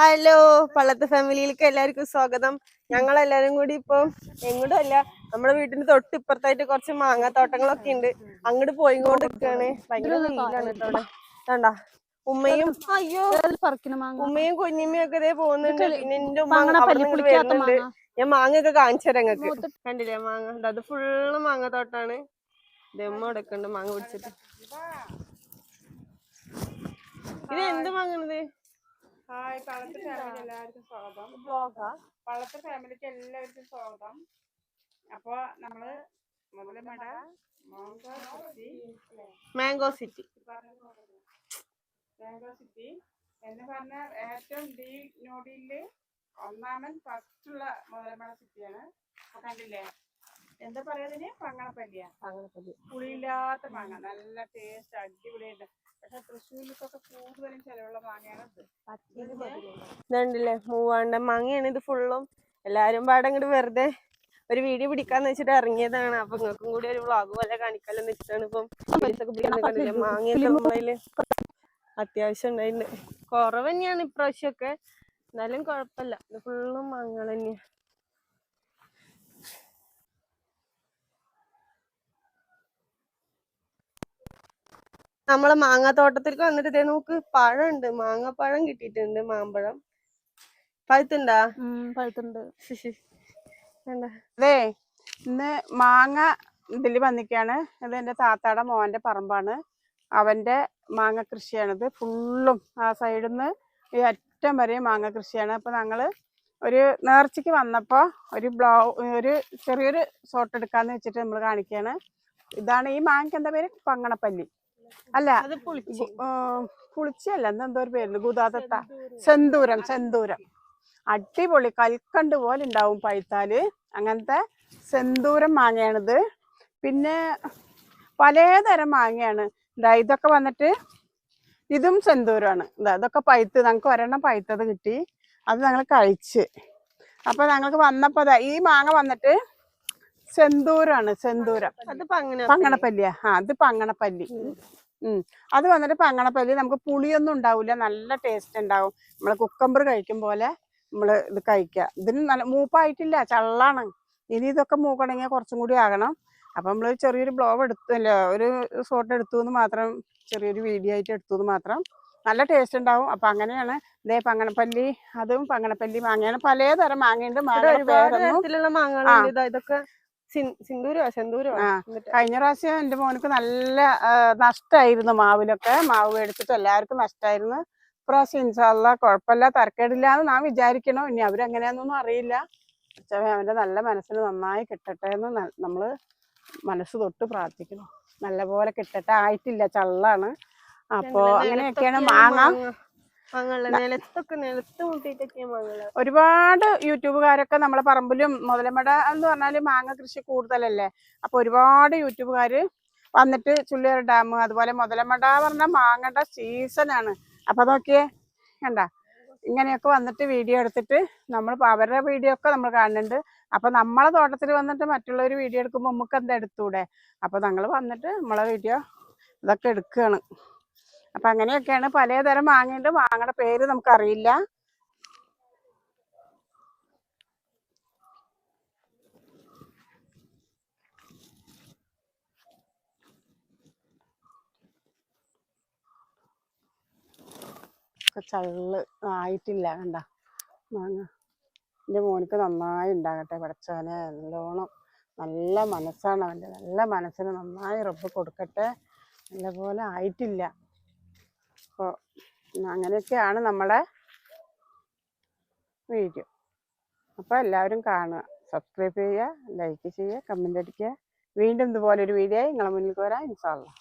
Hello Pallath ഫാമിലിയിലേക്ക് എല്ലാവർക്കും സ്വാഗതം. ഞങ്ങൾ എല്ലാരും കൂടി ഇപ്പൊ എങ്ങോട്ടും അല്ല നമ്മുടെ വീട്ടിന് തൊട്ട് ഇപ്പുറത്തായിട്ട് കുറച്ച് മാങ്ങാത്തോട്ടങ്ങളൊക്കെ ഉണ്ട്. അങ്ങോട്ട് പോയിക്കൊണ്ട് നിൽക്കുകയാണ് ഭയങ്കര വെയിലാണ് കേട്ടോ അവിടെ. കണ്ടാ? ഉമ്മയും അയ്യോ. ഉമ്മയും കുഞ്ഞിമ്മയും ഒക്കെ ഇതേ പോകുന്നുണ്ട്. പിന്നെ എന്റെ ഉമ്മ വരുന്നുണ്ട്. ഞാൻ മാങ്ങ ഒക്കെ കാണിച്ചു തരാം കണ്ടില്ലേ മാങ്ങ? അത് ഫുള്ള് മാങ്ങത്തോട്ടാണ്. ഇതേ ഉമ്മ എടുക്കുന്നുണ്ട് മാങ്ങ പിടിച്ചിട്ട് ഇത് എന്ത് മാങ്ങണത് ഹായ് പള്ളത്ത് ഫാമിലി എല്ലാവർക്കും സ്വാഗതം. പള്ളത്ത് ഫാമിലിക്ക് എല്ലാവർക്കും സ്വാഗതം. അപ്പൊ നമ്മൾ Muthalamada mango city. Mango city. എന്ന് പറഞ്ഞാൽ ഏറ്റവും ഡീ നോഡിയിൽ ഒന്നാമൻ ഫസ്റ്റ് ഉള്ള മുതലമട സിറ്റിയാണ്. അപ്പൊ കണ്ടില്ലേ? എന്താ പറയാതിന് പങ്ങണപ്പല്ലിയാ പുളിയില്ലാത്ത മാങ്ങ നല്ല ടേസ്റ്റ് അടിപൊളിയായിട്ട്. പക്ഷെ തൃശ്ശൂരിലേക്കൊക്കെ കൂടുതലും ചെലവുള്ള മാങ്ങയാണ് ഇത്. ഇതുണ്ടല്ലേ? മൂവാണ്ട മാങ്ങയാണ് ഇത് ഫുള്ളും എല്ലാരും പാടെ ഇങ്ങോട്ട് വെറുതെ ഒരു വീഡിയോ പിടിക്കാന്ന് വെച്ചിട്ട് ഇറങ്ങിയതാണ്. അപ്പൊ നിങ്ങൾക്കും കൂടി ഒരു വ്ളോഗ് പോലെ കാണിക്കാലോ വെച്ചിട്ടാണ് ഇപ്പം കണ്ടില്ലേ മാങ്ങയൊക്കെ നമ്മളതിൽ അത്യാവശ്യം ഉണ്ടായിട്ടുണ്ട്. കുറവ് തന്നെയാണ് ഇപ്രാവശ്യമൊക്കെ എന്നാലും കുഴപ്പമില്ല. ഇത് ഫുള്ളും മാങ്ങകൾ തന്നെയാ. നമ്മളെ മാങ്ങാത്തോട്ടത്തിലേക്ക് വന്നിട്ട് ഇതേ നോക്ക് പഴമുണ്ട് മാങ്ങാപ്പഴം കിട്ടിയിട്ടുണ്ട് മാമ്പഴം. പഴുത്തുണ്ടാ? പഴുത്തുണ്ട്. അതെ ഇന്ന് മാങ്ങ ഇതിൽ വന്നിക്കാണ്. ഇത് എന്റെ താത്താടെ മോന്റെ പറമ്പാണ്. അവന്റെ മാങ്ങ കൃഷിയാണിത്. ഫുള്ളും ആ സൈഡിൽ നിന്ന് ഈ അറ്റം വരെ മാങ്ങ കൃഷിയാണ്. അപ്പോൾ ഞങ്ങൾ ഒരു നേർച്ചയ്ക്ക് വന്നപ്പോൾ ഒരു ബ്ലോ ഒരു ചെറിയൊരു ഷോട്ട് എടുക്കാന്ന് വെച്ചിട്ട് നമ്മൾ കാണിക്കുകയാണ് ഇതാണ് ഈ മാങ്ങയ്ക്ക് എന്താ പേര്? പങ്ങണപ്പല്ലി. അല്ല പുളിച്ചല്ല എന്താ ഒരു പേരുണ്ട്. ഗുദാതത്ത സെന്തൂരം സെന്തൂരം അടിപൊളി. കൽക്കണ്ട് പോലെ ഉണ്ടാവും പഴുത്താൽ. അങ്ങനത്തെ സെന്തൂരം മാങ്ങയാണിത്. പിന്നെ പലതരം മാങ്ങയാണ്. ഇതാ ഇതൊക്കെ വന്നിട്ട് ഇതും സെന്തൂരമാണ് ഇതാ ഇതൊക്കെ പഴുത്ത് ഞങ്ങൾക്ക് ഒരെണ്ണം പഴുത്തത് കിട്ടി. അത് ഞങ്ങൾ കഴിച്ച്. അപ്പൊ ഞങ്ങൾക്ക് വന്നപ്പോ അതാ ഈ മാങ്ങ വന്നിട്ട് സെന്തൂരാണ് സെന്തൂരം അത് പങ്ങണപ്പല്ലിയ ആ അത് പങ്ങണപ്പല്ലി അത് വന്നിട്ട് പങ്ങണപ്പല്ലി നമുക്ക് പുളിയൊന്നും ഉണ്ടാവില്ല നല്ല ടേസ്റ്റ് ഉണ്ടാവും. നമ്മൾ കുക്കമ്പർ കഴിക്കും പോലെ നമ്മൾ ഇത് കഴിക്കുക ഇതിന് നല്ല മൂപ്പായിട്ടില്ല. ചള്ളാണ്. ഇനി ഇതൊക്കെ മൂക്കണമെങ്കിൽ കുറച്ചും കൂടി ആകണം. അപ്പൊ നമ്മൾ ചെറിയൊരു ബ്ലോഗ് എടുത്തു അല്ല ഒരു ഷോട്ട് എടുത്തു എന്ന് മാത്രം ചെറിയൊരു വീഡിയോ ആയിട്ട് എടുത്തു എന്ന് മാത്രം നല്ല ടേസ്റ്റ് ഉണ്ടാവും. അപ്പൊ അങ്ങനെയാണ്. ഇതേ പങ്ങണപ്പല്ലി അതും പങ്ങണപ്പല്ലി മാങ്ങയാണ്. പലതരം മാങ്ങയുണ്ട്. മാങ്ങ ഒരുപാട് സിന്ദൂരോ കഴിഞ്ഞ പ്രാവശ്യം എന്റെ മോനക്ക് നല്ല നഷ്ടായിരുന്നു മാവിലൊക്കെ മാവ് മേടിച്ചിട്ട് എല്ലാവർക്കും നഷ്ടായിരുന്നു. ഇപ്രാവശ്യം ഇൻഷാല്ല കുഴപ്പമില്ല തരക്കേടില്ല എന്ന് നാം വിചാരിക്കണോ. ഇനി അവരെങ്ങനെയാന്നൊന്നും അറിയില്ല. അവന്റെ നല്ല മനസ്സിന് നന്നായി കിട്ടട്ടെ എന്ന് നമ്മൾ മനസ്സ് തൊട്ട് പ്രാർത്ഥിക്കണം നല്ല പോലെ കിട്ടട്ടെ. ആയിട്ടില്ല ചള്ളാണ്. അപ്പോ അങ്ങനെയൊക്കെയാണ് മാങ്ങ. ഒരുപാട് യൂട്യൂബുകാരൊക്കെ നമ്മളെ പറമ്പിലും മുതലമട എന്ന് പറഞ്ഞാൽ മാങ്ങ കൃഷി കൂടുതലല്ലേ? അപ്പൊ ഒരുപാട് യൂട്യൂബുകാര് വന്നിട്ട് ചുള്ളിയാർ ഡാം അതുപോലെ മുതലമട പറഞ്ഞ മാങ്ങയുടെ സീസണാണ് അപ്പൊ നോക്കിയേ കണ്ട? ഇങ്ങനെയൊക്കെ വന്നിട്ട് വീഡിയോ എടുത്തിട്ട് നമ്മൾ അവരുടെ വീഡിയോ ഒക്കെ നമ്മൾ കാണുന്നുണ്ട്. അപ്പൊ നമ്മളെ തോട്ടത്തിൽ വന്നിട്ട് മറ്റുള്ളവർ വീഡിയോ എടുക്കുമ്പോൾ നമുക്ക് എന്താ എടുത്തൂടെ? അപ്പൊ ഞങ്ങൾ വന്നിട്ട് നമ്മളെ വീഡിയോ ഇതൊക്കെ എടുക്കുകയാണ് അപ്പൊ അങ്ങനെയൊക്കെയാണ് പലതരം മാങ്ങയുണ്ട്. മാങ്ങയുടെ പേര് നമുക്കറിയില്ല. ചള്ള് ആയിട്ടില്ല കണ്ട? മാങ്ങ. എന്റെ മോനിക്ക് നന്നായി ഉണ്ടാകട്ടെ പഠിച്ചവനെ നല്ലോണം നല്ല മനസ്സാണ് അവന്റെ നല്ല മനസ്സിന് നന്നായി റബ്ബ് കൊടുക്കട്ടെ. നല്ലപോലെ ആയിട്ടില്ല. അപ്പോൾ അങ്ങനെയൊക്കെയാണ് നമ്മളെ വീഡിയോ. അപ്പോൾ എല്ലാവരും കാണുക. സബ്സ്ക്രൈബ് ചെയ്യുക ലൈക്ക് ചെയ്യുക കമന്റ് അടിക്കുക. വീണ്ടും ഇതുപോലൊരു വീഡിയോ നിങ്ങളെ മുന്നിൽ വരാം. ഇൻഷാല്ലാ